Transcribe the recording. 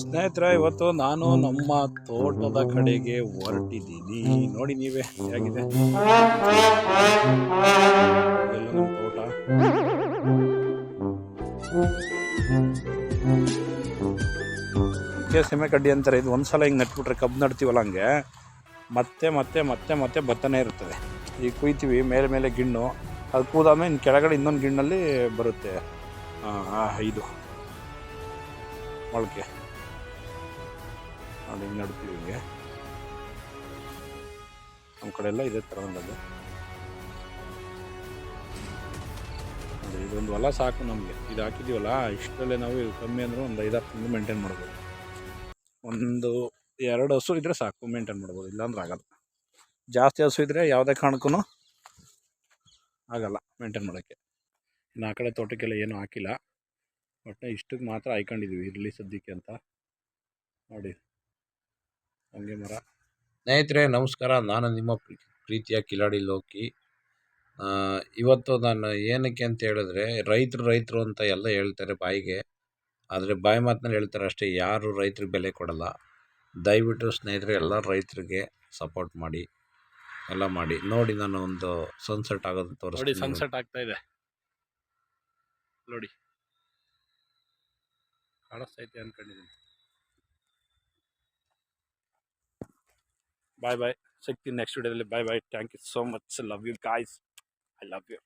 ಸ್ನೇಹಿತರೆ, ಇವತ್ತು ನಾನು ನಮ್ಮ ತೋಟದ ಕಡೆಗೆ ಹೊರಟಿದ್ದೀನಿ. ನೋಡಿ ನೀವೇ, ಹೇಗಿದೆ? ತೋಟ? ಸೀಮೆ ಕಡ್ಡಿ ಅಂತಾರೆ, ಇದು ಒಂದ್ಸಲ ಹಿಂಗೆ ನಟ್ಬಿಟ್ರೆ ಕಬ್ಬು ನಡ್ತೀವಲ್ಲ ಹಂಗೆ. ಮತ್ತೆ ಮತ್ತೆ ಮತ್ತೆ ಮತ್ತೆ ಬತ್ತನೇ ಇರುತ್ತದೆ ಈಗ ಕುಯ್ತೀವಿ, ಮೇಲೆ ಮೇಲೆ ಗಿಣ್ಣು. ಅದು ಕೂದಾದ್ಮೇಲೆ ಇನ್ನು ಕೆಳಗಡೆ ಇನ್ನೊಂದು ಗಿಣ್ಣಲ್ಲಿ ಬರುತ್ತೆ. ಇದು. ಮೊಳಕೆ ನೋಡಿ ಹಿಂಗೆ ನಡ್ತೀವಿ ಹಿಂಗೆ. ನಮ್ಮ ಕಡೆ ಎಲ್ಲ ಇದೇ ಥರ ಒಂದು ನೋಡಿ ಇದೊಂದು ಹೊಲ ಸಾಕು ನಮಗೆ. ಇದು ಹಾಕಿದ್ದೀವಲ್ಲ, ಇಷ್ಟರಲ್ಲೇ ನಾವು ಇದು ಕಮ್ಮಿ ಅಂದರೂ ಒಂದು ಐದಾರು ತಿಂಗಳು ಮೇಂಟೈನ್ ಮಾಡ್ಬೋದು. ಒಂದು ಎರಡು ಹಸು ಇದ್ದರೆ ಸಾಕು ಮೇಂಟೈನ್ ಮಾಡ್ಬೋದು. ಇಲ್ಲಾಂದ್ರೆ ಆಗಲ್ಲ. ಜಾಸ್ತಿ ಹಸು ಇದ್ದರೆ ಯಾವುದೇ ಕಾರಣಕ್ಕೂ ಆಗಲ್ಲ ಮೇಂಟೈನ್ ಮಾಡೋಕ್ಕೆ. ಇನ್ನು ಆ ಕಡೆ ತೋಟಕ್ಕೆಲ್ಲ ಏನೂ ಹಾಕಿಲ್ಲ. ಒಟ್ಟು ಇಷ್ಟಕ್ಕೆ ಮಾತ್ರ ಆಯ್ಕೊಂಡಿದ್ದೀವಿ ಇರಲಿ ಸದ್ಯಕ್ಕೆ ಅಂತ. ನೋಡಿ. ಹಂಗೆ ಮರ. ಸ್ನೇಹಿತರೆ ನಮಸ್ಕಾರ. ನಾನು ನಿಮ್ಮ ಪ್ರೀ- ಪ್ರೀತಿಯ ಕಿಲಾಡಿ ಲೋಕಿ. ಇವತ್ತು ನಾನು ಏನಕ್ಕೆ ಅಂತ ಹೇಳಿದ್ರೆ ರೈತರು ರೈತರು ಅಂತ ಎಲ್ಲ ಹೇಳ್ತಾರೆ ಬಾಯಿಗೆ. ಆದರೆ ಬಾಯಿ ಮಾತನ್ನ ಹೇಳ್ತಾರೆ ಅಷ್ಟೇ ಯಾರು ರೈತರಿಗೆ ಬೆಲೆ ಕೊಡಲ್ಲ. ದಯವಿಟ್ಟು ಸ್ನೇಹಿತರೆ ಎಲ್ಲ ರೈತರಿಗೆ ಸಪೋರ್ಟ್ ಮಾಡಿ ಎಲ್ಲ ಮಾಡಿ. ನೋಡಿ ನಾನು ಒಂದು ಸನ್ಸೆಟ್ ಆಗೋದು ತೋರಿಸ್ತೀನಿ. ಸನ್ಸೆಟ್ ಆಗ್ತಾ ಇದೆ. ನೋಡಿ. ಕಾಣಿಸ್ತೈತೆ ಅಂದ್ಕೊಂಡಿದ್ದೀನಿ ಬಾಯ್ ಬಾಯ್ ಸಿಗ್ತೀನಿ ನೆಕ್ಸ್ಟ್ ವಿಡಿಯೋದಲ್ಲಿ bye bye thank you so much love you guys I love you